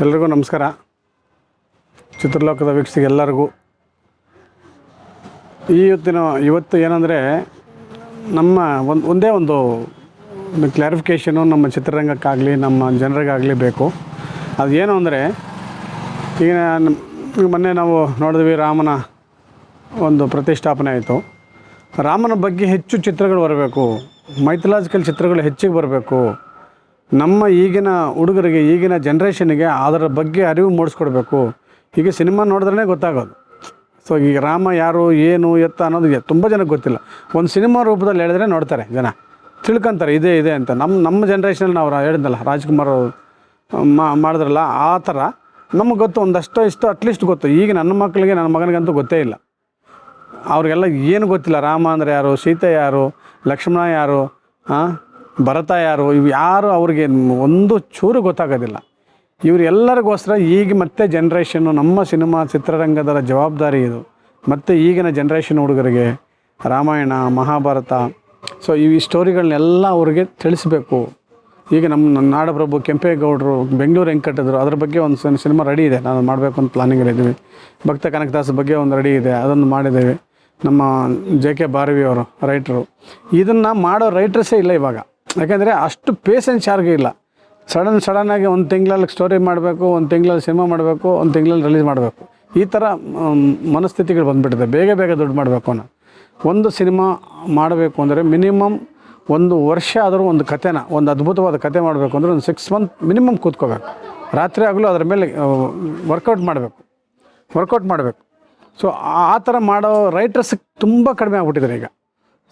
ಎಲ್ರಿಗೂ ನಮಸ್ಕಾರ. ಚಿತ್ರಲೋಕದ ವೀಕ್ಷಕ ಎಲ್ಲರಿಗೂ. ಈ ಇವತ್ತಿನ ಇವತ್ತು ಏನಂದರೆ, ನಮ್ಮ ಒಂದು, ಒಂದೇ ಒಂದು ಕ್ಲಾರಿಫಿಕೇಷನು ನಮ್ಮ ಚಿತ್ರರಂಗಕ್ಕಾಗಲಿ, ನಮ್ಮ ಜನರಿಗಾಗಲಿ ಬೇಕು. ಅದು ಏನು ಅಂದರೆ ಈಗ ಮೊನ್ನೆ ನಾವು ನೋಡಿದ್ವಿ ರಾಮನ ಒಂದು ಪ್ರತಿಷ್ಠಾಪನೆ ಆಯಿತು. ರಾಮನ ಬಗ್ಗೆ ಹೆಚ್ಚು ಚಿತ್ರಗಳು ಬರಬೇಕು. ಮೈಥಲಾಜಿಕಲ್ ಚಿತ್ರಗಳು ಹೆಚ್ಚಿಗೆ ಬರಬೇಕು. ನಮ್ಮ ಈಗಿನ ಹುಡುಗರಿಗೆ, ಈಗಿನ ಜನ್ರೇಷನ್ಗೆ ಅದರ ಬಗ್ಗೆ ಅರಿವು ಮೂಡಿಸ್ಕೊಡ್ಬೇಕು. ಈಗ ಸಿನಿಮಾ ನೋಡಿದ್ರೇ ಗೊತ್ತಾಗೋದು. ಸೊ ಈಗ ರಾಮ ಯಾರು, ಏನು, ಎತ್ತ ಅನ್ನೋದು ತುಂಬ ಜನಕ್ಕೆ ಗೊತ್ತಿಲ್ಲ. ಒಂದು ಸಿನಿಮಾ ರೂಪದಲ್ಲಿ ಹೇಳಿದ್ರೆ ನೋಡ್ತಾರೆ ಜನ. ತಿಳ್ಕೊಂತಾರೆ, ಇದೇ, ಇದೆ ಅಂತ. ನಮ್ಮ ನಮ್ಮ ಜನ್ರೇಷನಲ್ಲಿ ನಾವು ಹೇಳಿದ್ನಲ್ಲ, ರಾಜ್ಕುಮಾರ್ ಮಾಡಿದ್ರಲ್ಲ, ಆ ಥರ ನಮಗೆ ಗೊತ್ತು, ಒಂದಷ್ಟು ಇಷ್ಟು ಅಟ್ಲೀಸ್ಟ್ ಗೊತ್ತು. ಈಗ ನನ್ನ ಮಕ್ಕಳಿಗೆ ನನ್ನ ಮಗನಿಗಂತೂ ಗೊತ್ತೇ ಇಲ್ಲ. ಅವ್ರಿಗೆಲ್ಲ ಏನು ಗೊತ್ತಿಲ್ಲ, ರಾಮ ಅಂದರೆ ಯಾರು, ಸೀತೆ ಯಾರು, ಲಕ್ಷ್ಮಣ ಯಾರು ಹಾಂ ಭರತ ಯಾರು, ಇವು ಯಾರು ಅವ್ರಿಗೆ ಒಂದು ಚೂರು ಗೊತ್ತಾಗೋದಿಲ್ಲ. ಇವರೆಲ್ಲರಿಗೋಸ್ಕರ ಈಗ ಮತ್ತೆ ಜನ್ರೇಷನ್ನು ನಮ್ಮ ಸಿನಿಮಾ ಚಿತ್ರರಂಗದ ಜವಾಬ್ದಾರಿ ಇದು. ಮತ್ತು ಈಗಿನ ಜನ್ರೇಷನ್ ಹುಡುಗರಿಗೆ ರಾಮಾಯಣ, ಮಹಾಭಾರತ ಸೊ ಈ ಸ್ಟೋರಿಗಳನ್ನೆಲ್ಲ ಅವ್ರಿಗೆ ತಿಳಿಸ್ಬೇಕು. ಈಗ ನಮ್ಮ ನಾಡಪ್ರಭು ಕೆಂಪೇಗೌಡರು ಬೆಂಗಳೂರು ಹೆಂಗೆ ಕಟ್ಟಿದ್ರು, ಅದ್ರ ಬಗ್ಗೆ ಒಂದು ಸಿನ್- ಸಿನಿಮಾ ರೆಡಿ ಇದೆ. ನಾನು ಮಾಡಬೇಕು ಅಂತ ಪ್ಲಾನಿಂಗ್ ಇದ್ದೀವಿ. ಭಕ್ತ ಕನಕದಾಸ ಬಗ್ಗೆ ಒಂದು ರೆಡಿ ಇದೆ ಅದನ್ನು ಮಾಡಿದ್ದೇವೆ. ನಮ್ಮ ಜೆ ಕೆ ಅವರು ರೈಟ್ರು ಇದನ್ನು ಮಾಡೋ ರೈಟರ್ಸೇ ಇಲ್ಲ ಇವಾಗ. ಯಾಕೆಂದರೆ ಅಷ್ಟು ಪೇಷನ್ಸ್ ಯಾರಿಗೂ ಇಲ್ಲ. ಸಡನ್ ಸಡನ್ನಾಗಿ ಒಂದು ತಿಂಗಳಲ್ಲಿ ಸ್ಟೋರಿ ಮಾಡಬೇಕು, ಒಂದು ತಿಂಗಳಲ್ಲಿ ಸಿನಿಮಾ ಮಾಡಬೇಕು, ಒಂದು ತಿಂಗಳಲ್ಲಿ ರಿಲೀಸ್ ಮಾಡಬೇಕು. ಈ ಥರ ಮನಸ್ಥಿತಿಗಳು ಬಂದುಬಿಟ್ಟಿದೆ. ಬೇಗ ಬೇಗ ದುಡ್ಡು ಮಾಡಬೇಕು ಅನ್ನೋ ಒಂದು ಸಿನಿಮಾ ಮಾಡಬೇಕು ಅಂದರೆ ಮಿನಿಮಮ್ ಒಂದು ವರ್ಷ ಆದರೂ ಒಂದು ಕಥೆನ, ಒಂದು ಅದ್ಭುತವಾದ ಕತೆ ಮಾಡಬೇಕು ಅಂದರೆ ಒಂದು ಸಿಕ್ಸ್ ಮಂತ್ ಮಿನಿಮಮ್ ಕೂತ್ಕೋಬೇಕು. ರಾತ್ರಿ ಆಗಲೂ ಅದರ ಮೇಲೆ ವರ್ಕೌಟ್ ಮಾಡಬೇಕು. ವರ್ಕೌಟ್ ಮಾಡಬೇಕು. ಸೊ ಆ ಥರ ಮಾಡೋ ರೈಟರ್ಸ್ ತುಂಬ ಕಡಿಮೆ ಆಗ್ಬಿಟ್ಟಿದ್ದಾರೆ ಈಗ.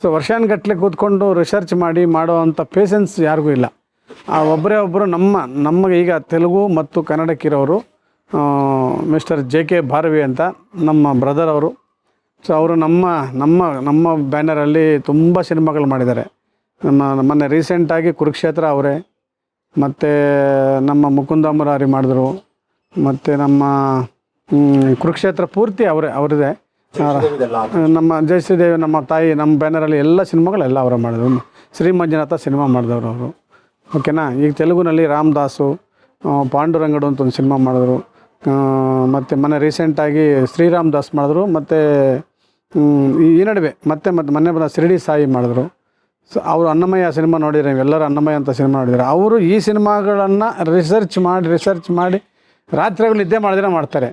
ಸೊ ವರ್ಷಾನುಗಟ್ಟಲೆ ಕೂತ್ಕೊಂಡು ರಿಸರ್ಚ್ ಮಾಡಿ ಮಾಡೋ ಅಂಥ ಪೇಷನ್ಸ್ ಯಾರಿಗೂ ಇಲ್ಲ. ಆ ಒಬ್ಬರೇ ಒಬ್ಬರು ನಮ್ಮ, ನಮಗೆ ಈಗ ತೆಲುಗು ಮತ್ತು ಕನ್ನಡಕ್ಕಿರೋರು ಮಿಸ್ಟರ್ ಜೆ ಕೆ ಭಾರವಿ ಅಂತ ನಮ್ಮ ಬ್ರದರ್ ಅವರು. ಸೊ ಅವರು ನಮ್ಮ ನಮ್ಮ ನಮ್ಮ ಬ್ಯಾನರಲ್ಲಿ ತುಂಬ ಸಿನಿಮಾಗಳು ಮಾಡಿದ್ದಾರೆ. ನಮ್ಮ, ಮೊನ್ನೆ ರೀಸೆಂಟಾಗಿ ಕುರುಕ್ಷೇತ್ರ ಅವರೇ, ಮತ್ತು ನಮ್ಮ ಮುಕುಂದ ಮುರಾರಿ ಮಾಡಿದ್ರು, ಮತ್ತು ನಮ್ಮ ಕುರುಕ್ಷೇತ್ರ ಪೂರ್ತಿ ಅವರೇ, ಅವರಿದೆ. ನಮ್ಮ ಜಯಶ್ರೀದೇವಿ ನಮ್ಮ ತಾಯಿ, ನಮ್ಮ ಬ್ಯಾನರಲ್ಲಿ ಎಲ್ಲ ಸಿನಿಮಾಗಳೆಲ್ಲ ಅವರು ಮಾಡಿದ್ರು. ಶ್ರೀ ಮಂಜುನಾಥ ಸಿನಿಮಾ ಮಾಡಿದವರು ಅವರು. ಓಕೆನಾ? ಈಗ ತೆಲುಗುನಲ್ಲಿ ರಾಮದಾಸು ಪಾಂಡುರಂಗಡು ಅಂತ ಒಂದು ಸಿನಿಮಾ ಮಾಡಿದ್ರು. ಮತ್ತು ಮೊನ್ನೆ ರೀಸೆಂಟಾಗಿ ಶ್ರೀರಾಮ್ ದಾಸ್ ಮಾಡಿದ್ರು. ಮತ್ತು ಈ ನಡುವೆ ಮತ್ತೆ ಮತ್ತೆ ಮೊನ್ನೆ ಬಂದ ಶಿರಡಿ ಸಾಯಿ ಮಾಡಿದ್ರು. ಸೊ ಅವರು ಅನ್ನಮಯ್ಯ ಸಿನಿಮಾ ನೋಡಿದ್ರೆ ಎಲ್ಲರೂ ಅನ್ನಮಯ್ಯ ಅಂತ ಸಿನಿಮಾ ನೋಡಿದ್ದಾರೆ ಅವರು ಈ ಸಿನಿಮಾಗಳನ್ನು ರಿಸರ್ಚ್ ಮಾಡಿ ರಿಸರ್ಚ್ ಮಾಡಿ ರಾತ್ರಿಗಳು ನಿದ್ದೆ ಮಾಡಿದ್ರೆ ಮಾಡ್ತಾರೆ.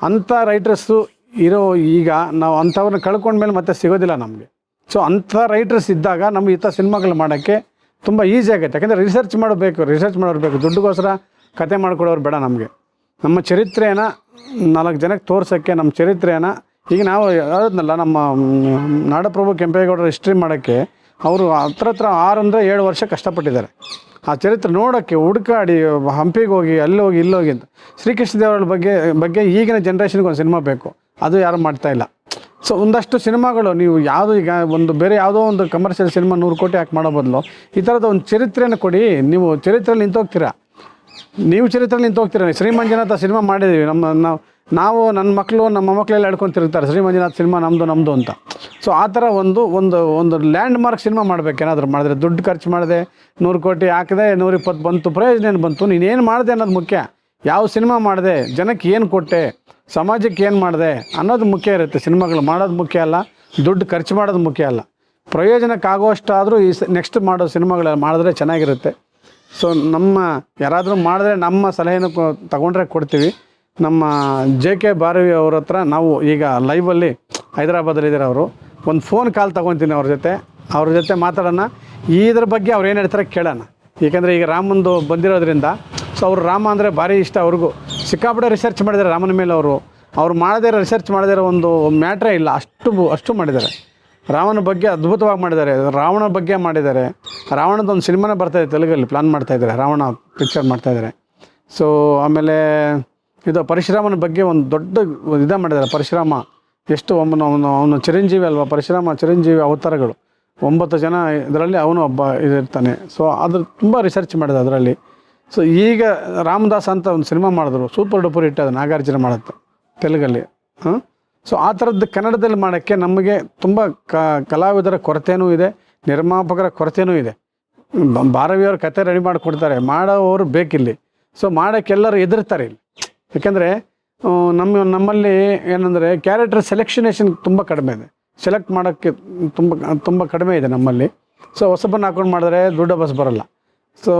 ಅಂಥ ರೈಟರ್ಸು ಇರೋ ಈಗ ನಾವು ಅಂಥವ್ರನ್ನ ಕಳ್ಕೊಂಡ್ಮೇಲೆ ಮತ್ತೆ ಸಿಗೋದಿಲ್ಲ ನಮಗೆ. ಸೊ ಅಂಥ ರೈಟರ್ಸ್ ಇದ್ದಾಗ ನಮ್ಗೆ ಇಂಥ ಸಿನಿಮಾಗಳು ಮಾಡೋಕ್ಕೆ ತುಂಬ ಈಸಿ ಆಗುತ್ತೆ. ಯಾಕಂದರೆ ರಿಸರ್ಚ್ ಮಾಡಬೇಕು ರಿಸರ್ಚ್ ಮಾಡೋರು ಬೇಕು. ದುಡ್ಡುಗೋಸ್ಕರ ಕತೆ ಮಾಡ್ಕೊಡೋರು ಬೇಡ ನಮಗೆ. ನಮ್ಮ ಚರಿತ್ರೆಯನ್ನು ನಾಲ್ಕು ಜನಕ್ಕೆ ತೋರ್ಸೋಕ್ಕೆ, ನಮ್ಮ ಚರಿತ್ರೆಯನ್ನು ಈಗ ನಾವು ಹೇಳಿದ್ನಲ್ಲ, ನಮ್ಮ ನಾಡಪ್ರಭು ಕೆಂಪೇಗೌಡರ ಹಿಸ್ಟ್ರಿ ಮಾಡೋಕ್ಕೆ ಅವರು ಹತ್ರ ಹತ್ರ ಆರು ಅಂದರೆ ಏಳು ವರ್ಷ ಕಷ್ಟಪಟ್ಟಿದ್ದಾರೆ. ಆ ಚರಿತ್ರೆ ನೋಡೋಕ್ಕೆ ಹುಡುಕಾಡಿ, ಹಂಪಿಗೆ ಹೋಗಿ ಅಲ್ಲಿ ಹೋಗಿ ಇಲ್ಲಿ ಹೋಗಿ ಅಂತ. ಶ್ರೀಕೃಷ್ಣದೇವರ ಬಗ್ಗೆ ಬಗ್ಗೆ ಈಗಿನ ಜನ್ರೇಷನ್ಗೆ ಒಂದು ಸಿನಿಮಾ ಬೇಕು. ಅದು ಯಾರು ಮಾಡ್ತಾ ಇಲ್ಲ. ಸೊ ಒಂದಷ್ಟು ಸಿನಿಮಾಗಳು ನೀವು ಯಾವುದು ಈಗ ಒಂದು ಬೇರೆ ಯಾವುದೋ ಒಂದು ಕಮರ್ಷಿಯಲ್ ಸಿನಿಮಾ ನೂರು ಕೋಟಿ ಹಾಕಿ ಮಾಡೋ ಬದಲು ಈ ಥರದ ಒಂದು ಚರಿತ್ರೆಯನ್ನು ಕೊಡಿ, ನೀವು ಚರಿತ್ರೆಯಲ್ಲಿ ನಿಂತೋಗ್ತೀರಾ ನೀವು ಚರಿತ್ರೆಯಲ್ಲಿ ನಿಂತು ಹೋಗ್ತೀರ? ಶ್ರೀಮಂಜನಾಥ ಸಿನಿಮಾ ಮಾಡಿದ್ದೀವಿ. ನಮ್ಮ, ನಾವು ನಾವು ನನ್ನ ಮಕ್ಕಳು ನಮ್ಮ ಮಕ್ಕಳೆಲ್ಲ ಹೇಳ್ಕೊತಿರ್ತಾರೆ ಶ್ರೀಮಂಜನಾಥ ಶ್ರೀ ಮಂಜುನಾಥ್ ಸಿನಿಮಾ ನಮ್ಮದು ನಮ್ಮದು ಅಂತ. ಸೊ ಆ ಥರ ಒಂದು ಒಂದು ಒಂದು ಲ್ಯಾಂಡ್ ಮಾರ್ಕ್ ಸಿನಿಮಾ ಮಾಡ್ಬೇಕೇನಾದರೂ ಮಾಡಿದ್ರೆ. ದುಡ್ಡು ಖರ್ಚು ಮಾಡಿದೆ, ನೂರು ಕೋಟಿ ಹಾಕಿದೆ, ನೂರಿಪ್ಪತ್ತು ಬಂತು, ಪ್ರಯೋಜನ ಏನು ಬಂತು? ನೀನೇನು ಮಾಡಿದೆ ಅನ್ನೋದು ಮುಖ್ಯ. ಯಾವ ಸಿನಿಮಾ ಮಾಡಿದೆ, ಜನಕ್ಕೆ ಏನು ಕೊಟ್ಟೆ, ಸಮಾಜಕ್ಕೆ ಏನು ಮಾಡಿದೆ ಅನ್ನೋದು ಮುಖ್ಯ ಇರುತ್ತೆ ಸಿನಿಮಾಗಳು. ಮಾಡೋದು ಮುಖ್ಯ ಅಲ್ಲ, ದುಡ್ಡು ಖರ್ಚು ಮಾಡೋದು ಮುಖ್ಯ ಅಲ್ಲ. ಪ್ರಯೋಜನಕ್ಕಾಗುವಷ್ಟಾದರೂ ಈ ನೆಕ್ಸ್ಟ್ ಮಾಡೋ ಸಿನಿಮಾಗಳು ಮಾಡಿದ್ರೆ ಚೆನ್ನಾಗಿರುತ್ತೆ. ಸೊ ನಮ್ಮ ಯಾರಾದರೂ ಮಾಡಿದ್ರೆ ನಮ್ಮ ಸಲಹೆಯನ್ನು ತಗೊಂಡ್ರೆ ಕೊಡ್ತೀವಿ. ನಮ್ಮ ಜೆ ಕೆ ಭಾರವಿ ಅವ್ರ ಹತ್ರ ನಾವು ಈಗ ಲೈವಲ್ಲಿ ಹೈದರಾಬಾದಲ್ಲಿದ್ದಾರೆ ಅವರು. ಒಂದು ಫೋನ್ ಕಾಲ್ ತೊಗೊತೀನಿ ಅವ್ರ ಜೊತೆ. ಅವ್ರ ಜೊತೆ ಮಾತಾಡೋಣ. ಇದ್ರ ಬಗ್ಗೆ ಅವ್ರು ಏನು ಹೇಳ್ತಾರೆ ಕೇಳೋಣ. ಏಕೆಂದರೆ ಈಗ ರಾಮಂದು ಬಂದಿರೋದ್ರಿಂದ ಸೊ ಅವರು ರಾಮ ಅಂದರೆ ಭಾರಿ ಇಷ್ಟ ಅವ್ರಿಗೂ. ಸಿಕ್ಕಾಪಟ್ಟೆ ರಿಸರ್ಚ್ ಮಾಡಿದ್ದಾರೆ ರಾಮನ ಮೇಲೆ ಅವರು. ಅವ್ರು ಮಾಡದೇ ರಿಸರ್ಚ್ ಮಾಡದೇ ಇರೋ ಒಂದು ಮ್ಯಾಟ್ರೇ ಇಲ್ಲ. ಅಷ್ಟು ಅಷ್ಟು ಮಾಡಿದ್ದಾರೆ. ರಾಮನ ಬಗ್ಗೆ ಅದ್ಭುತವಾಗಿ ಮಾಡಿದ್ದಾರೆ. ರಾವಣ ಬಗ್ಗೆ ಮಾಡಿದ್ದಾರೆ. ರಾವಣದ ಒಂದು ಸಿನಿಮಾನೇ ಬರ್ತಾಯಿದೆ ತೆಲುಗಲ್ಲಿ ಪ್ಲಾನ್ ಮಾಡ್ತಾ ಇದ್ದಾರೆ. ರಾವಣ ಪಿಕ್ಚರ್ ಮಾಡ್ತಾ ಇದ್ದಾರೆ. ಸೊ ಆಮೇಲೆ ಇದು ಪರಶುರಾಮನ ಬಗ್ಗೆ ಒಂದು ದೊಡ್ಡ ಇದೇ ಮಾಡಿದ್ದಾರೆ. ಪರಶುರಾಮ, ಎಷ್ಟು ಒಮ್ಮನ ಅವನು ಅವನು ಚಿರಂಜೀವಿ ಅಲ್ವಾ? ಪರಶುರಾಮ, ಚಿರಂಜೀವಿ ಅವತಾರಗಳು. ಒಂಬತ್ತು ಜನ ಇದರಲ್ಲಿ ಅವನು ಒಬ್ಬ ಇದಿರ್ತಾನೆ. ಸೊ ಅದ್ರ ತುಂಬ ರಿಸರ್ಚ್ ಮಾಡಿದೆ ಅದರಲ್ಲಿ. ಸೊ ಈಗ ರಾಮದಾಸ್ ಅಂತ ಒಂದು ಸಿನಿಮಾ ಮಾಡಿದ್ರು. ಸೂಪರ್ ಡೂಪರ್ ಹಿಟ್ ಅದು, ನಾಗಾರ್ಜುನ ಮಾಡುತ್ತೆ ತೆಲುಗಲ್ಲಿ. ಹಾಂ? ಸೊ ಆ ಥರದ್ದು ಕನ್ನಡದಲ್ಲಿ ಮಾಡೋಕ್ಕೆ ನಮಗೆ ತುಂಬ ಕಲಾವಿದರ ಕೊರತೆಯೂ ಇದೆ, ನಿರ್ಮಾಪಕರ ಕೊರತೆಯೂ ಇದೆ. ಭಾರವಿಯವ್ರ ಕತೆ ರೆಡಿ ಮಾಡಿಕೊಡ್ತಾರೆ, ಮಾಡೋವರು ಬೇಕಿಲ್ಲಿ. ಸೊ ಮಾಡೋಕ್ಕೆಲ್ಲರೂ ಎದುರ್ತಾರೆ ಇಲ್ಲಿ. ಯಾಕೆಂದರೆ ನಮ್ಮ, ನಮ್ಮಲ್ಲಿ ಏನಂದರೆ ಕ್ಯಾರೆಕ್ಟರ್ ಸೆಲೆಕ್ಷನೇಷನ್ ತುಂಬ ಕಡಿಮೆ ಇದೆ. ಸೆಲೆಕ್ಟ್ ಮಾಡೋಕ್ಕೆ ತುಂಬ ತುಂಬ ಕಡಿಮೆ ಇದೆ ನಮ್ಮಲ್ಲಿ. ಸೊ ಹೊಸಬನ್ನು ಹಾಕೊಂಡು ಮಾಡಿದ್ರೆ ದೊಡ್ಡ ಬಸ್ ಬರೋಲ್ಲ. ಸೊ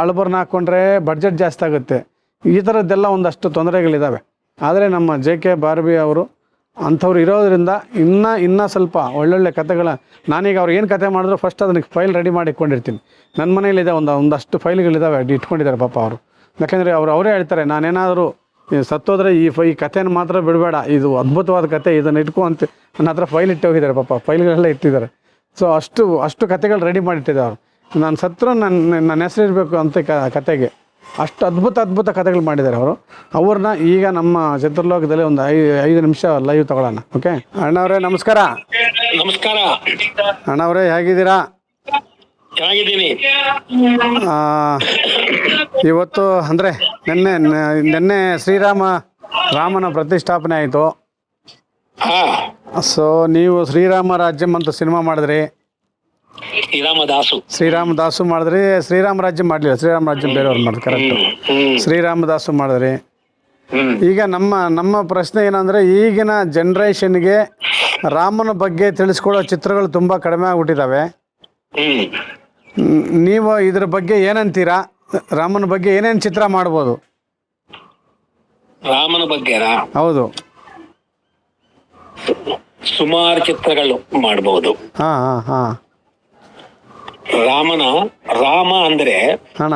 ಅಳಬರ್ನ ಹಾಕ್ಕೊಂಡ್ರೆ ಬಡ್ಜೆಟ್ ಜಾಸ್ತಿ ಆಗುತ್ತೆ. ಈ ಥರದ್ದೆಲ್ಲ ಒಂದಷ್ಟು ತೊಂದರೆಗಳಿದ್ದಾವೆ ಆದರೆ ನಮ್ಮ ಜೆ ಕೆ ಬಾರ್ಬಿ ಅವರು ಅಂಥವ್ರು ಇರೋದ್ರಿಂದ ಇನ್ನೂ ಇನ್ನೂ ಸ್ವಲ್ಪ ಒಳ್ಳೊಳ್ಳೆ ಕಥೆಗಳ, ನಾನೀಗ ಅವ್ರು ಏನು ಕತೆ ಮಾಡಿದ್ರು ಫಸ್ಟ್ ಅದನ್ನ ಫೈಲ್ ರೆಡಿ ಮಾಡಿ ಇಟ್ಕೊಂಡಿರ್ತೀನಿ ನನ್ನ ಮನೆಯಲ್ಲಿದೆ ಒಂದು, ಒಂದಷ್ಟು ಫೈಲ್ಗಳಿದ್ದಾವೆ ಅಡ್ಡಿ ಇಟ್ಕೊಂಡಿದ್ದಾರೆ ಪಾಪ ಅವರು. ಯಾಕೆಂದರೆ ಅವ್ರು ಅವರೇ ಹೇಳ್ತಾರೆ, ನಾನೇನಾದರೂ ಸತ್ತೋದ್ರೆ ಈ ಫೈ, ಈ ಕಥೆನ ಮಾತ್ರ ಬಿಡಬೇಡ, ಇದು ಅದ್ಭುತವಾದ ಕತೆ ಇದನ್ನು ಇಟ್ಕೊ ಅಂತ ನನ್ನ ಹತ್ರ ಫೈಲ್ ಇಟ್ಟು ಹೋಗಿದ್ದಾರೆ ಪಾಪ ಫೈಲ್ಗಳೆಲ್ಲ ಇಟ್ಟಿದ್ದಾರೆ. ಸೊ ಅಷ್ಟು ಅಷ್ಟು ಕತೆಗಳು ರೆಡಿ ಮಾಡಿಟ್ಟಿದ್ದಾರೆ ಅವರು. ನಾನು ಸತ್ರು ನನ್ನ ನನ್ನ ಹೆಸರು ಇರಬೇಕು ಅಂತ ಕ ಕತೆಗೆ. ಅಷ್ಟು ಅದ್ಭುತ ಅದ್ಭುತ ಕಥೆಗಳು ಮಾಡಿದ್ದಾರೆ ಅವರು. ಅವ್ರನ್ನ ಈಗ ನಮ್ಮ ಚಿತ್ರಲೋಕದಲ್ಲಿ ಒಂದು ಐ ಐದು ನಿಮಿಷ ಲೈವ್ ತಗೊಳ್ಳೋಣ ಓಕೆ ಅಣ್ಣವರೇ ನಮಸ್ಕಾರ. ನಮಸ್ಕಾರ. ಅಣ್ಣವರೇ ಹೇಗಿದ್ದೀರಾ? ಚೆನ್ನಾಗಿದ್ದೀನಿ. ಇವತ್ತು ಅಂದರೆ ನಿನ್ನೆ ನಿನ್ನೆ ಶ್ರೀರಾಮ ರಾಮನ ಪ್ರತಿಷ್ಠಾಪನೆ ಆಯಿತು. ಸೊ ನೀವು ಶ್ರೀರಾಮ ರಾಜ್ಯಂ ಅಂತ ಸಿನಿಮಾ ಮಾಡಿದ್ರಿ. ಶ್ರೀರಾಮ ದಾಸು ಶ್ರೀರಾಮ ದಾಸು ಮಾಡಿದ್ರಿ ಶ್ರೀರಾಮ ರಾಜ್ಯ ಮಾಡಲಿಲ್ಲ ಶ್ರೀರಾಮ ರಾಜ್ಯ ಬೇರೆಯವ್ರು ಮಾಡಿದ್ರು ಕರೆಕ್ಟ್ ಶ್ರೀರಾಮದಾಸು ಶ್ರೀರಾಮ ಮಾಡಿದ್ರಿ ಈಗ ನಮ್ಮ ನಮ್ಮ ಪ್ರಶ್ನೆ ಏನಂದ್ರೆ ಈಗಿನ ಜನ್ರೇಷನ್ಗೆ ರಾಮನ ಬಗ್ಗೆ ತಿಳಿಸ್ಕೊಡೋ ಚಿತ್ರಗಳು ತುಂಬಾ ಕಡಿಮೆ ಆಗ್ಬಿಟ್ಟಿದಾವೆ. ನೀವು ಇದ್ರ ಬಗ್ಗೆ ಏನಂತೀರಾ? ರಾಮನ ಬಗ್ಗೆ ಏನೇನು ಚಿತ್ರ ಮಾಡ್ಬೋದು? ರಾಮನ ಬಗ್ಗೆ ಹೌದು. ಸುಮಾರು ಚಿತ್ರಗಳು ಮಾಡಬಹುದು ಹಾ ಹಾ ಹಾಂ. ರಾಮನ ರಾಮ ಅಂದ್ರೆ ಅಣ್ಣ.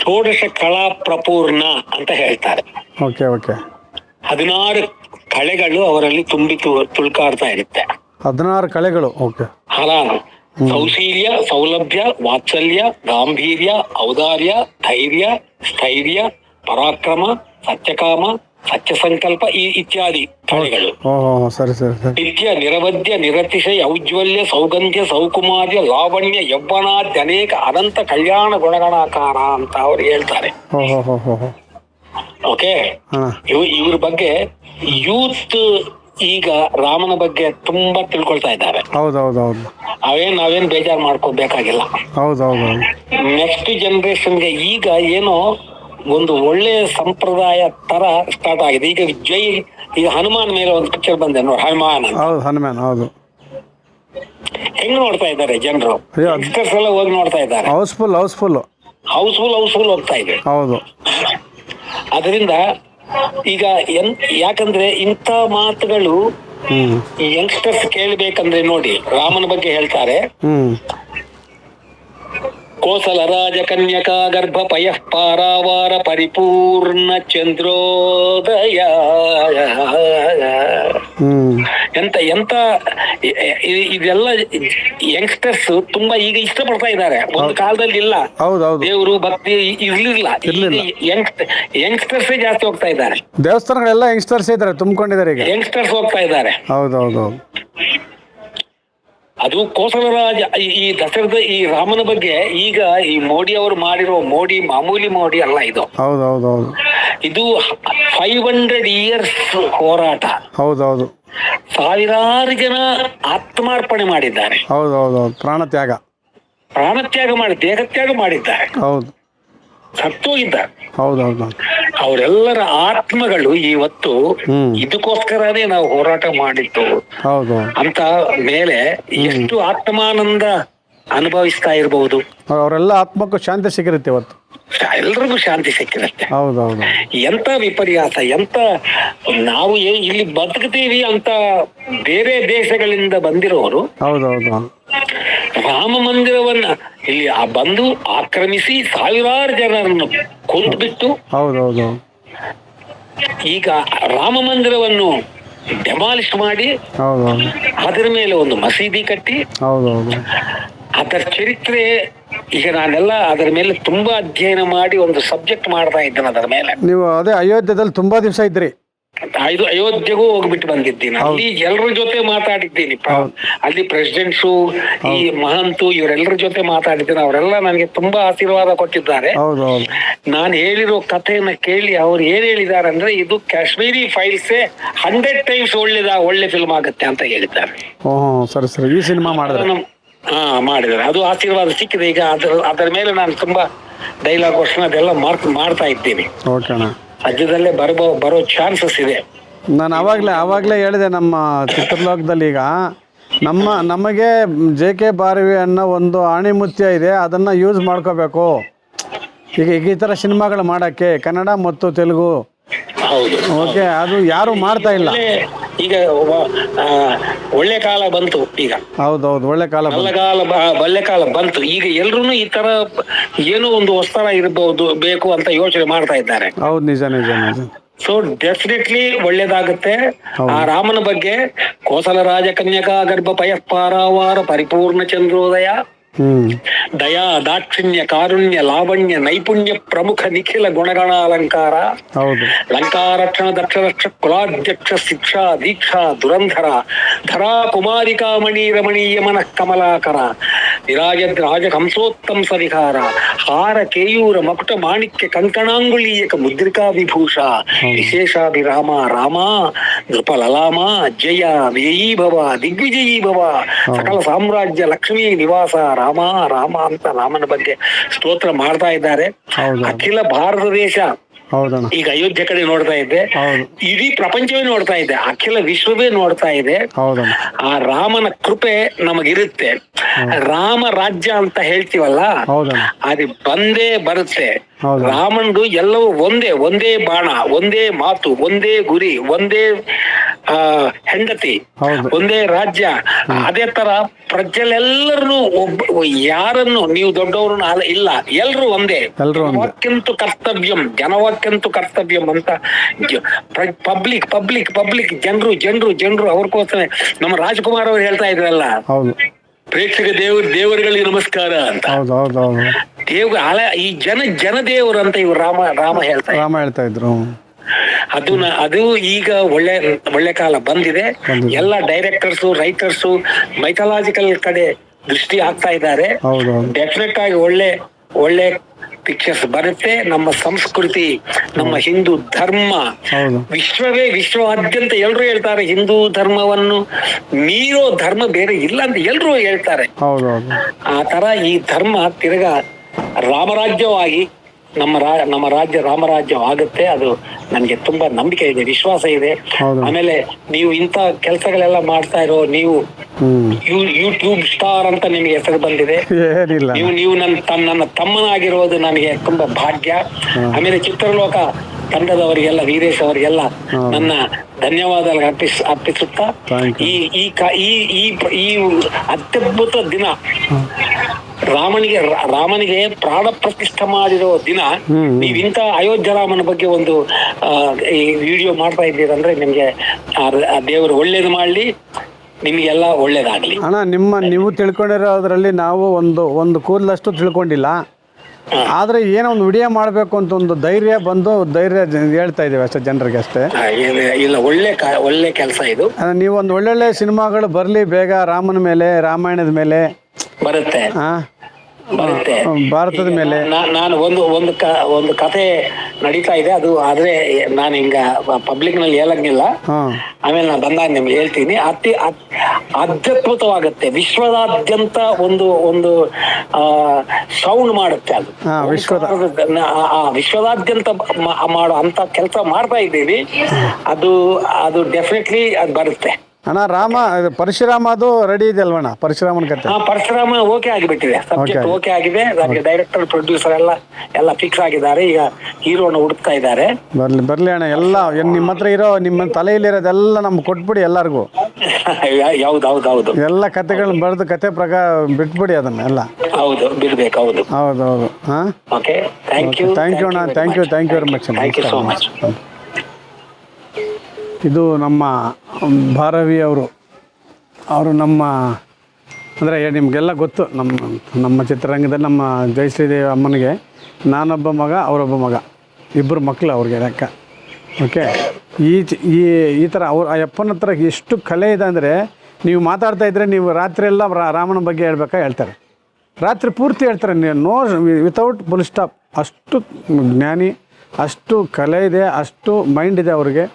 ಷೋಡಶ ಕಳಾ ಪ್ರಪೂರ್ಣ ಅಂತ ಹೇಳ್ತಾರೆ. Okay okay. ಹದಿನಾರು ಕಳೆಗಳು ಅವರಲ್ಲಿ ತುಂಬಿ ತು- ತುಳ್ಕಾಡ್ತಾ ಇರುತ್ತೆ. ಹದಿನಾರು ಕಳೆಗಳು ಓಕೆ. ಸೌಶೀಲ್ಯ ಸೌಲಭ್ಯ ವಾತ್ಸಲ್ಯ ಗಾಂಭೀರ್ಯ ಔದಾರ್ಯ ಧೈರ್ಯ ಸ್ಥೈರ್ಯ ಪರಾಕ್ರಮ ಸತ್ಯಕಾಮ ಸತ್ಯ ಸಂಕಲ್ಪ ಈ ಇತ್ಯಾದಿ ಕಳೆಗಳು ಸರಿ ಸರಿ ನಿತ್ಯ ನಿರವಧ್ಯ ನಿರತಿಶಯ ಔಜ್ವಲ್ಯ ಸೌಗಂಧ್ಯ ಸೌಕುಮಾರ್ಯ ಲಾವಣ್ಯ ಯೌವನಾದ್ಯ ಅನೇಕ ಅನಂತ ಕಲ್ಯಾಣ ಗುಣಗಣಾಕಾರ ಅಂತ ಅವ್ರು ಹೇಳ್ತಾರೆ. ಓಕೆ? ಇವ್ರ ಬಗ್ಗೆ ಯೂತ್ ಈಗ ರಾಮನ ಬಗ್ಗೆ ತುಂಬಾ ತಿಳ್ಕೊಳ್ತಾ ಇದ್ದಾರೆ. ಅವೇನ್ ನಾವೇನ್ ಬೇಜಾರ್ ಮಾಡ್ಕೋಬೇಕಾಗಿಲ್ಲ ನೆಕ್ಸ್ಟ್ ಜನರೇಷನ್ಗೆ ಈಗ ಏನೋ ಒಂದು ಒಳ್ಳೆಯ ಸಂಪ್ರದಾಯ ತರ ಸ್ಟಾರ್ಟ್ ಆಗಿದೆ. ಈಗ ಜೈ ಈಗ ಹನುಮಾನ್ ಮೇಲೆ ಒಂದು ಪಿಕ್ಚರ್ ಬಂದೆ ನೋಡಿ ಹನುಮಾನ್ ಹೌದು ಹನುಮಾನ್ ಹೌದು. ಹೆಂಗ್ ನೋಡ್ತಾ ಇದ್ದಾರೆ ಜನರು. ಯಂಗ್ಸ್ಟರ್ಸ್ ಎಲ್ಲ ಹೋಗಿ ನೋಡ್ತಾ ಇದ್ದಾರೆ. House full house full. ಹೌಸ್ಫುಲ್ ಹೌಸ್ಫುಲ್ ಹೋಗ್ತಾ ಇದೆ. ಹೌದು. ಅದರಿಂದ ಈಗ ಎನ್ ಯಾಕಂದ್ರೆ ಇಂಥ ಮಾತುಗಳು ಯಂಗ್ಸ್ಟರ್ಸ್ ಕೇಳಬೇಕಂದ್ರೆ ನೋಡಿ ರಾಮನ ಬಗ್ಗೆ ಹೇಳ್ತಾರೆ. ಹ್ಞೂ ಕೋಸಲ ರಾಜ ಕನ್ಯಕಾ ಗರ್ಭ ಪಯ ಪಾರಾವಾರ ಪರಿಪೂರ್ಣ ಚಂದ್ರೋದಯ. ಹ್ಞೂ ಎಂತ ಎಂತ ಇದೆಲ್ಲ ಯಂಗ್ಸ್ಟರ್ಸ್ ತುಂಬಾ ಈಗ ಇಷ್ಟಪಡ್ತಾ ಇದ್ದಾರೆ. ಒಂದು ಕಾಲದಲ್ಲಿ ಇಲ್ಲ. ದೇವರು ಭಕ್ತಿ ಇರ್ಲಿಲ್ಲ. ಯಂಗ್ಸ್ಟರ್ಸ್ ಜಾಸ್ತಿ ಹೋಗ್ತಾ ಇದ್ದಾರೆ. ದೇವಸ್ಥಾನಗಳೆಲ್ಲ ಯಂಗ್ಸ್ಟರ್ಸ್ ಇದ್ದಾರೆ ತುಂಬಿಕೊಂಡಿದ್ದಾರೆ ಈಗ. ಯಂಗ್ಸ್ಟರ್ಸ್ ಹೋಗ್ತಾ ಇದ್ದಾರೆ. ಹೌದೌದು. ಹೌದು ಹೌದು ಅದು ಕೋಸಲರಾಜ ಈ- ಈ ದಸರದ ಈ ರಾಮನ ಬಗ್ಗೆ ಈಗ ಈ ಮೋಡಿ ಅವರು ಮಾಡಿರೋ ಮೋಡಿ ಮಾಮೂಲಿ ಮೋಡಿ ಅಲ್ಲ ಇದು. ಹೌದು ಹೌದು ಹೌದು ಇದು ಫೈವ್ ಹಂಡ್ರೆಡ್ ಇಯರ್ಸ್ ಹೋರಾಟ. ಹೌದೌದು. ಹೌದು ಸಾವಿರಾರು ಜನ ಆತ್ಮಾರ್ಪಣೆ ಮಾಡಿದ್ದಾರೆ. ಹೌದು ಹೌದು ಹೌದು ಪ್ರಾಣ ತ್ಯಾಗ ಪ್ರಾಣತ್ಯಾಗ ಮಾಡಿ ದೇಹತ್ಯಾಗ ಮಾಡಿದ್ದಾರೆ. ಹೌದು. ಸತ್ತೋಗಿದ್ದಾರೆ ಹೌದು ಹೌದು ಅವರೆಲ್ಲರ ಆತ್ಮಗಳು ಇವತ್ತು. ಇದಕ್ಕೋಸ್ಕರನೇ ನಾವು ಹೋರಾಟ ಮಾಡಿದ್ದು. ಹೌದು. ಅಂತ ಮೇಲೆ ಎಷ್ಟು ಆತ್ಮಾನಂದ ಅನುಭವಿಸ್ತಾ ಇರಬಹುದು ಅವರೆಲ್ಲ ಆತ್ಮಕ್ಕೂ ಶಾಂತಿ ಸಿಕ್ಕಿರುತ್ತೆ ಇವತ್ತು. ಎಲ್ರಿಗೂ ಶಾಂತಿ ಸಿಕ್ಕಿರುತ್ತೆ. ಹೌದೌದು. ಹೌದು ಎಂತ ವಿಪರ್ಯಾಸ ಎಂತ ನಾವು ಇಲ್ಲಿ ಬದುಕ್ತೀವಿ ಅಂತ ಬೇರೆ ದೇಶಗಳಿಂದ ಬಂದಿರೋರು ಹೌದೌದು. ಹೌದು ರಾಮ ಮಂದಿರವನ್ನ ಇಲ್ಲಿ ಆ ಬಂದು ಆಕ್ರಮಿಸಿ ಸಾವಿರಾರು ಜನರನ್ನು ಕೊಂದ್ಬಿಟ್ಟು ಹೌದು ಹೌದು ಈಗ ರಾಮ ಮಂದಿರವನ್ನು ಡೆಮಾಲಿಶ್ ಮಾಡಿ ಅದರ ಮೇಲೆ ಒಂದು ಮಸೀದಿ ಕಟ್ಟಿ ಅದರ ಚರಿತ್ರೆ ಈಗ ನಾನೆಲ್ಲ ಅದರ ಮೇಲೆ ತುಂಬಾ ಅಧ್ಯಯನ ಮಾಡಿ ಒಂದು ಸಬ್ಜೆಕ್ಟ್ ಮಾಡ್ತಾ ಇದ್ದೇನೆ ಅದರ ಮೇಲೆ. ನೀವು ಅದೇ ಅಯೋಧ್ಯದಲ್ಲಿ ತುಂಬಾ ದಿವಸ ಇದ್ರಿ. ಇದು ಅಯೋಧ್ಯೆಗೂ ಹೋಗ್ಬಿಟ್ಟು ಬಂದಿದ್ದೀನಿ. ಅಲ್ಲಿ ಎಲ್ಲರ ಜೊತೆ ಮಾತಾಡಿದ್ದೀನಿ ಅಲ್ಲಿ ಪ್ರೆಸಿಡೆಂಟ್ಸು ಈ ಮಹಂತು ಇವರೆಲ್ಲರ ಜೊತೆ ಮಾತಾಡಿದ್ದೀನಿ. ಅವರೆಲ್ಲ ನನಗೆ ತುಂಬಾ ಆಶೀರ್ವಾದ ಕೊಟ್ಟಿದ್ದಾರೆ. ನಾನು ಹೇಳಿರೋ ಕಥೆಯನ್ನ ಕೇಳಿ ಅವ್ರು ಏನ್ ಹೇಳಿದ್ದಾರೆ ಅಂದ್ರೆ ಇದು ಕಾಶ್ಮೀರಿ ಫೈಲ್ಸ್ ಹಂಡ್ರೆಡ್ ಟೈಮ್ಸ್ ಒಳ್ಳೇದ ಒಳ್ಳೆ ಫಿಲ್ಮ್ ಆಗುತ್ತೆ ಅಂತ ಹೇಳಿದ್ದಾರೆ. ಸರಿ ಸರಿ. ಈ ಸಿನಿಮಾ ಮಾಡಿದ್ರೆ? ಹಾ ಮಾಡಿದ್ದಾರೆ. ಅದು ಆಶೀರ್ವಾದ ಸಿಕ್ಕಿದೆ. ಈಗ ಅದರ ಅದರ ಮೇಲೆ ನಾನು ತುಂಬಾ ಡೈಲಾಗ್ ವರ್ಷನ ಅದೆಲ್ಲ ಮಾರ್ಕ್ ಮಾಡ್ತಾ ಇದ್ದೀನಿ. ಓಕೆ ಸದ್ಯದಲ್ಲೇ ಬರಬೋ ಬರೋ ಚಾನ್ಸಸ್ ಇದೆ. ನಾನು ಆವಾಗಲೇ ಆವಾಗಲೇ ಹೇಳಿದೆ ನಮ್ಮ ಚಿತ್ರಲೋಕದಲ್ಲಿ ಈಗ ನಮ್ಮ ನಮಗೆ ಜೆ ಕೆ ಬಾರವಿ ಅನ್ನೋ ಒಂದು ಆಣಿಮುತ್ಯ ಇದೆ ಅದನ್ನು ಯೂಸ್ ಮಾಡ್ಕೋಬೇಕು. ಈಗ ಈಗ ಈ ಥರ ಸಿನಿಮಾಗಳು ಮಾಡೋಕ್ಕೆ ಕನ್ನಡ ಮತ್ತು ತೆಲುಗು. ಹೌದು. ಓಕೆ ಅದು ಯಾರು ಮಾಡ್ತಾ ಇಲ್ಲ. ಈಗ ಒಬ್ಬ- ಆ, ಒಳ್ಳೆ ಕಾಲ ಬಂತು ಈಗ. ಹೌದೌದು ಒಳ್ಳೆ ಕಾಲ ಬಲ್ಲಗಾಲ ಒಳ್ಳೆ ಕಾಲ ಬಂತು. ಈಗ ಎಲ್ರು ಈ ತರ ಏನೋ ಒಂದು ಹೊಸ್ತರ ಇರಬಹುದು ಬೇಕು ಅಂತ ಯೋಚನೆ ಮಾಡ್ತಾ ಇದ್ದಾರೆ. ಹೌದು ನಿಜ ನಿಜ ನಿಜ. ಸೊ ಡೆಫಿನೆಟ್ಲಿ ಒಳ್ಳೇದಾಗುತ್ತೆ. ಆ ರಾಮನ ಬಗ್ಗೆ ಕೋಸಲ ರಾಜ ಕನ್ಯಕಾ ಗರ್ಭ ಪಯಸ್ಪಾರಾವಾರ ಪರಿಪೂರ್ಣ ಚಂದ್ರೋದಯ. దయా దాక్షిణ్య కారుణ్య లావణ్య నైపుణ్య ప్రముఖ నిఖిల గుణగణాలంకార లంకారక్షణ దక్షరక్ష కులాధ్యక్ష శిక్షా దీక్ష దురంధర ధరా కుమారికామణి రమణీయ మన కమలాకర విరాజ రాజ కంసోత్తం సవిహార ಹಾರ ಕೇಯೂರ ಮಕುಟ ಮಾಣಿಕ್ಯ ಕಂಕಣಾಂಗುಳೀಯಕ ಮುದ್ರಿಕಾ ವಿಭೂಷ. ವಿಶೇಷಾಭಿರಾಮ ರಾಮ ನೃಪಲಲಾಮ ಜಯ ವ್ಯಯೀ ಭವ ದಿಗ್ವಿಜಯೀ ಭವ. ಸಕಲ ಸಾಮ್ರಾಜ್ಯ ಲಕ್ಷ್ಮೀ ನಿವಾಸ ರಾಮ ರಾಮ ಅಂತ ರಾಮನ ಬಗ್ಗೆ ಸ್ತೋತ್ರ ಮಾಡ್ತಾ ಇದ್ದಾರೆ. ಅಖಿಲ ಭಾರತ ದೇಶ ಹೌದಣ್ಣ. ಈಗ ಅಯೋಧ್ಯೆ ಕಡೆ ನೋಡ್ತಾ ಇದ್ದೆ. ಹೌದು. ಇಡೀ ಪ್ರಪಂಚವೇ ನೋಡ್ತಾ ಇದೆ. ಅಖಿಲ ವಿಶ್ವವೇ ನೋಡ್ತಾ ಇದೆ. ಹೌದಣ್ಣ. ಆ ರಾಮನ ಕೃಪೆ ನಮಗಿರುತ್ತೆ. ರಾಮ ರಾಜ್ಯ ಅಂತ ಹೇಳ್ತೀವಲ್ಲ ಹೌದಣ್ಣ. ಅದು ಬಂದೇ ಬರುತ್ತೆ. ರಾಮಂದು ಎಲ್ಲವೂ ಒಂದೇ ಒಂದೇ ಬಾಣ ಒಂದೇ ಮಾತು ಒಂದೇ ಗುರಿ ಒಂದೇ ಆ ಹೆಂಡತಿ ಒಂದೇ ರಾಜ್ಯ. ಅದೇ ತರ ಪ್ರಜೆಲೆಲ್ಲರನ್ನು ಒಬ್ಬ ಯಾರನ್ನು ನೀವು ದೊಡ್ಡವರು ಇಲ್ಲ ಎಲ್ರು ಒಂದೇ. ಜನವಾಕ್ಯಂತು ಕರ್ತವ್ಯಂ ಜನವಾಕ್ಯಂತು ಕರ್ತವ್ಯಂ ಅಂತ ಪಬ್ಲಿಕ್ ಪಬ್ಲಿಕ್ ಪಬ್ಲಿಕ್ ಜನರು ಜನರು ಜನರು ಅವ್ರಿಗೋಸ್ಕರ ನಮ್ಮ ರಾಜ್ಕುಮಾರ್ ಅವ್ರು ಹೇಳ್ತಾ ಇದ್ರಲ್ಲ. ಪ್ರೇಕ್ಷಕ ದೇವರು ದೇವರುಗಳಿಗೆ ನಮಸ್ಕಾರ ಅಂತ. ಹೌದು ಹೌದು ಹೌದು. ಈ ಜನ ಜನದೇವರು ಅಂತ ಇವ್ರು ರಾಮ ರಾಮ ಹೇಳ್ತಾ ಇದ್ರು. ರಾಮ ಹೇಳ್ತಾ ಇದ್ರು. ಅದು ಅದು ಈಗ ಒಳ್ಳೆ ಒಳ್ಳೆ ಕಾಲ ಬಂದಿದೆ. ಎಲ್ಲ ಡೈರೆಕ್ಟರ್ಸು ರೈಟರ್ಸು ಮೈಥಾಲಜಿಕಲ್ ಕಡೆ ದೃಷ್ಟಿ ಆಗ್ತಾ ಇದ್ದಾರೆ. ಡೆಫಿನೆಟ್ ಆಗಿ ಒಳ್ಳೆ ಒಳ್ಳೆ ಪಿಕ್ಚರ್ಸ್ ಬರುತ್ತೆ ನಮ್ಮ ಸಂಸ್ಕೃತಿ ನಮ್ಮ ಹಿಂದೂ. ಧರ್ಮ. ವಿಶ್ವವೇ ವಿಶ್ವಾದ್ಯಂತ ಎಲ್ಲರೂ ಹೇಳ್ತಾರೆ ಹಿಂದೂ ಧರ್ಮವನ್ನು ಮೀರೋ ಧರ್ಮ ಬೇರೆ ಇಲ್ಲ ಅಂತ ಎಲ್ಲರೂ ಹೇಳ್ತಾರೆ. ಆ ತರ ಈ ಧರ್ಮ ತಿರ್ಗ ರಾಮರಾಜ್ಯವಾಗಿ ನಮ್ಮ ರಾ ನಮ್ಮ ರಾಜ್ಯ ರಾಮರಾಜ್ಯ ಆಗುತ್ತೆ. ಅದು ನನಗೆ ತುಂಬಾ ನಂಬಿಕೆ ಇದೆ ವಿಶ್ವಾಸ ಇದೆ. ಆಮೇಲೆ ನೀವು ಇಂಥ ಕೆಲಸಗಳೆಲ್ಲ ಮಾಡ್ತಾ ಇರೋ ನೀವು ಯೂಟ್ಯೂಬ್ ಸ್ಟಾರ್ ಅಂತ ನಿಮಗೆ ಹೆಸರು ಬಂದಿದೆ. ನೀವು ನೀವು ನನ್ನ ನನ್ನ ತಮ್ಮನಾಗಿರೋದು ನನಗೆ ತುಂಬಾ ಭಾಗ್ಯ. ಆಮೇಲೆ ಚಿತ್ರಲೋಕ ತಂಡದವರಿಗೆಲ್ಲ ವೀರೇಶ್ ಅವರಿಗೆಲ್ಲ ನನ್ನ ಧನ್ಯವಾದ ಅರ್ಪಿಸ್ ಅರ್ಪಿಸುತ್ತಾ ಈ ಈ ಕ- ಈ ಈ ಈ ಅತ್ಯದ್ಭುತ ದಿನ ರಾಮನಿಗೆ ರಾಮನಿಗೆ ಪ್ರಾಣ ಪ್ರತಿಷ್ಠೆ ಮಾಡಿರೋ ದಿನ ನೀವಿಂತ ಅಯೋಧ್ಯ ರಾಮನ ಬಗ್ಗೆ ಒಂದು ಈ ವಿಡಿಯೋ ಮಾಡ್ತಾ ಇದ್ದೀರಂದ್ರೆ ನಿಮ್ಗೆ ಆ ದೇವರು ಒಳ್ಳೇದು ಮಾಡಲಿ ನಿಮಗೆಲ್ಲ ಒಳ್ಳೇದಾಗ್ಲಿ. ಅಣ್ಣ ನಿಮ್ಮ ನೀವು ತಿಳ್ಕೊಂಡಿರೋದ್ರಲ್ಲಿ ನಾವು ಒಂದು ಒಂದು ಕೂದಲಷ್ಟು ತಿಳ್ಕೊಂಡಿಲ್ಲ. ಆದ್ರೆ ಏನೋ ಒಂದು ವಿಡಿಯೋ ಮಾಡಬೇಕು ಅಂತ ಒಂದು ಧೈರ್ಯ ಬಂದು ಧೈರ್ಯ ಹೇಳ್ತಾ ಇದೀವಿ ಅಷ್ಟೇ ಜನರಿಗೆ ಅಷ್ಟೇ. ಇಲ್ಲ- ಒಳ್ಳೆ ಒಳ್ಳೆ ಕೆಲಸ ಇದು. ನೀವು ಒಂದು ಒಳ್ಳೊಳ್ಳೆ ಸಿನಿಮಾಗಳು ಬರಲಿ ಬೇಗ ರಾಮನ ಮೇಲೆ ರಾಮಾಯಣದ ಮೇಲೆ. ಬರುತ್ತೆ. ಆ, ಬರುತ್ತೆ. ಭಾರತದ ಮೇಲೆ. ನಾ- ನಾನು ಒಂದು ಒಂದು ಕ ಒಂದು ಕತೆ ನಡೀತಾ ಇದೆ. ಅದು ಆದ್ರೆ ನಾನು ಹಿಂಗ ಪಬ್ಲಿಕ್ನಲ್ಲಿ ಹೇಳಂಗಿಲ್ಲ. ಹಾ. ಆಮೇಲೆ ನಾನು ಬಂದಾಗ ನಿಮ್ಗೆ ಹೇಳ್ತೀನಿ. ಅತಿ ಅತ್- ಅತ್ಯದ್ಭುತವಾಗುತ್ತೆ ವಿಶ್ವದಾದ್ಯಂತ ಒಂದು ಒಂದು ಆ ಸೌಂಡ್ ಮಾಡುತ್ತೆ ಅದು. ಹಾ, ವಿಶ್ವದ- ಆ- ಆ ವಿಶ್ವದಾದ್ಯಂತ ಮ- ಮಾಡೋ ಅಂತ ಕೆಲಸ ಮಾಡ್ತಾ ಇದ್ದೀವಿ. ಅದು ಅದು ಡೆಫಿನೆಟ್ಲಿ ಅದು ಬರುತ್ತೆ. ಅಣ್ಣ ರಾಮ ಇದು ಪರಶುರಾಮ ಅದು ರೆಡಿ ಇದೆ ಅಲ್ವಣ್ಣ? ಪರಶುರಾಮನ ಕತೆ. ಹಾ ಪರಶುರಾಮ ಓಕೆ ಆಗಿಬಿಟ್ಟಿದೆ. ಸಬ್ಜೆಕ್ಟ್ ಓಕೆ ಆಗಿದೆ. ಡೈರೆಕ್ಟರ್ ಪ್ರೊಡ್ಯೂಸರ್ ಎಲ್ಲ ಎಲ್ಲ ಫಿಕ್ಸ್ ಆಗಿದ್ದಾರೆ. ಈಗ ಹೀರೋನ ಹುಡುಕ್ತಾ ಇದ್ದಾರೆ. ಬರ್ಲಿ ಬರ್ಲಿ ಅಣ್ಣ ಎಲ್ಲ ಏನ್ ನಿಮ್ಮ ಹತ್ರ ಇರೋ ನಿಮ್ಮ ತಲೆಯಲ್ಲಿರೋದೆಲ್ಲ ನಮ್ಗೆ ಕೊಟ್ಬಿಡಿ ಎಲ್ಲರಿಗೂ. ಹೌದೌದು ಹೌದು ಹೌದು. ಎಲ್ಲ ಕತೆಗಳನ್ನ ಬರೆದು ಕತೆ ಪ್ರಕಾರ ಬಿಟ್ಬಿಡಿ ಅದನ್ನ ಎಲ್ಲ. ಹೌದು ಬಿಡ್ಬೇಕು ಹೌದು. ಹೌದು ಹೌದು. ಹಾಂ? Okay thank you thank you ಅಣ್ಣ thank you thank you very much thank you so much ಇದು ನಮ್ಮ ಭಾರವಿ ಅವರು ಅವರು ನಮ್ಮ, ಅಂದರೆ ನಿಮಗೆಲ್ಲ ಗೊತ್ತು, ನಮ್ಮ ನಮ್ಮ ಚಿತ್ರರಂಗದಲ್ಲಿ ನಮ್ಮ ಜಯಶ್ರೀದೇವಿ ಅಮ್ಮನಿಗೆ, ನಾನೊಬ್ಬ ಮಗ, ಅವರೊಬ್ಬ ಮಗ ಇಬ್ಬರು ಮಕ್ಕಳು ಅವ್ರಿಗೆ ಲೆಕ್ಕ. ಓಕೆ ಈ ಈ ಈ ಥರ ಅವ್ರು, ಆ ಅಪ್ಪನ ಹತ್ರ ಎಷ್ಟು ಕಲೆ ಇದೆ ಅಂದರೆ, ನೀವು ಮಾತಾಡ್ತಾ ಇದ್ದರೆ ನೀವು ರಾತ್ರಿ ಎಲ್ಲ ರಾಮನ ಬಗ್ಗೆ ಹೇಳ್ಬೇಕಾ ಹೇಳ್ತಾರೆ. ರಾತ್ರಿ ಪೂರ್ತಿ ಹೇಳ್ತಾರೆ, ನೀವು ನೋ ವಿತೌಟ್ ಬುಲ್ ಸ್ಟಾಪ್ ಅಷ್ಟು ಜ್ಞಾನಿ, ಅಷ್ಟು ಕಲೆ ಇದೆ, ಅಷ್ಟು ಮೈಂಡ್ ಇದೆ ಅವ್ರಿಗೆ.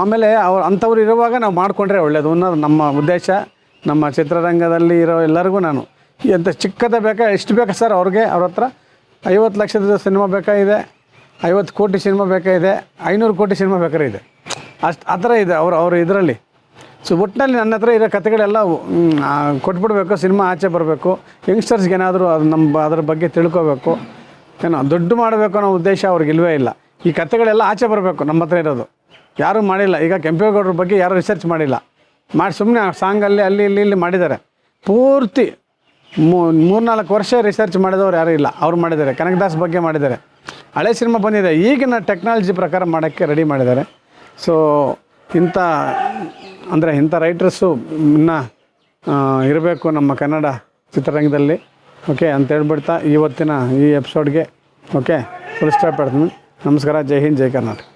ಆಮೇಲೆ ಅವ್ರು ಅಂಥವ್ರು ಇರುವಾಗ ನಾವು ಮಾಡಿಕೊಂಡ್ರೆ ಒಳ್ಳೆಯದು ಅನ್ನೋದು ನಮ್ಮ ಉದ್ದೇಶ ನಮ್ಮ ಚಿತ್ರರಂಗದಲ್ಲಿ ಇರೋ ಎಲ್ಲರಿಗೂ ನಾನು. ಎಂಥ ಚಿಕ್ಕದ ಬೇಕಾ ಎಷ್ಟು ಬೇಕಾ ಸರ್ ಅವ್ರಿಗೆ? ಅವ್ರ ಹತ್ರ ಐವತ್ತು ಲಕ್ಷದ ಸಿನಿಮಾ ಬೇಕಾಗಿದೆ ಐವತ್ತು ಕೋಟಿ ಸಿನಿಮಾ ಬೇಕಾಗಿದೆ ಐನೂರು ಕೋಟಿ ಸಿನಿಮಾ ಬೇಕಾದ್ರೆ ಇದೆ. ಅಷ್ಟು ಆ ಥರ ಇದೆ ಅವರು ಅವ್ರ ಇದರಲ್ಲಿ. ಸೊ ಒಟ್ಟಿನಲ್ಲಿ ನನ್ನ ಹತ್ರ ಇರೋ ಕತೆಗಳೆಲ್ಲ ಮ್, ಕೊಟ್ಬಿಡ್ಬೇಕು ಸಿನಿಮಾ ಆಚೆ ಬರಬೇಕು. ಯಂಗ್ಸ್ಟರ್ಸ್ಗೇನಾದರೂ ಅದು ನಮ್ಮ ಅದ್ರ ಬಗ್ಗೆ ತಿಳ್ಕೊಬೇಕು. ಏನೋ ದುಡ್ಡು ಮಾಡಬೇಕು ಅನ್ನೋ ಉದ್ದೇಶ ಅವ್ರಿಗೆ ಇಲ್ವೇ ಇಲ್ಲ. ಈ ಕತೆಗಳೆಲ್ಲ ಆಚೆ ಬರಬೇಕು ನಮ್ಮ ಹತ್ರ ಇರೋದು. ಯಾರೂ ಮಾಡಿಲ್ಲ. ಈಗ ಕೆಂಪೇಗೌಡರ ಬಗ್ಗೆ ಯಾರೂ ರಿಸರ್ಚ್ ಮಾಡಿಲ್ಲ. ಮಾಡಿ ಸುಮ್ಮನೆ ಸಾಂಗಲ್ಲಿ ಅಲ್ಲಿ ಇಲ್ಲಿ ಇಲ್ಲಿ ಮಾಡಿದ್ದಾರೆ. ಪೂರ್ತಿ ಮೂರ್ನಾಲ್ಕು ವರ್ಷ ರಿಸರ್ಚ್ ಮಾಡಿದವ್ರು ಯಾರೂ ಇಲ್ಲ. ಅವ್ರು ಮಾಡಿದ್ದಾರೆ. ಕನಕದಾಸ್ ಬಗ್ಗೆ ಮಾಡಿದ್ದಾರೆ. ಹಳೆ ಸಿನಿಮಾ ಬಂದಿದೆ. ಈಗಿನ ಟೆಕ್ನಾಲಜಿ ಪ್ರಕಾರ ಮಾಡೋಕ್ಕೆ ರೆಡಿ ಮಾಡಿದ್ದಾರೆ. ಸೊ ಇಂಥ, ಅಂದರೆ ಇಂಥ ರೈಟ್ರಸ್ಸು ಇನ್ನೂ ಇರಬೇಕು ನಮ್ಮ ಕನ್ನಡ ಚಿತ್ರರಂಗದಲ್ಲಿ. ಓಕೆ ಅಂತ ಹೇಳ್ಬಿಡ್ತಾ ಇವತ್ತಿನ ಈ ಎಪಿಸೋಡ್ಗೆ ಓಕೆ ಫುಲ್ ಸ್ಟಾಪ್ ಹೇಳ್ತೀನಿ. ನಮಸ್ಕಾರ. ಜೈ ಹಿಂದ್, ಜೈ ಕರ್ನಾಟಕ.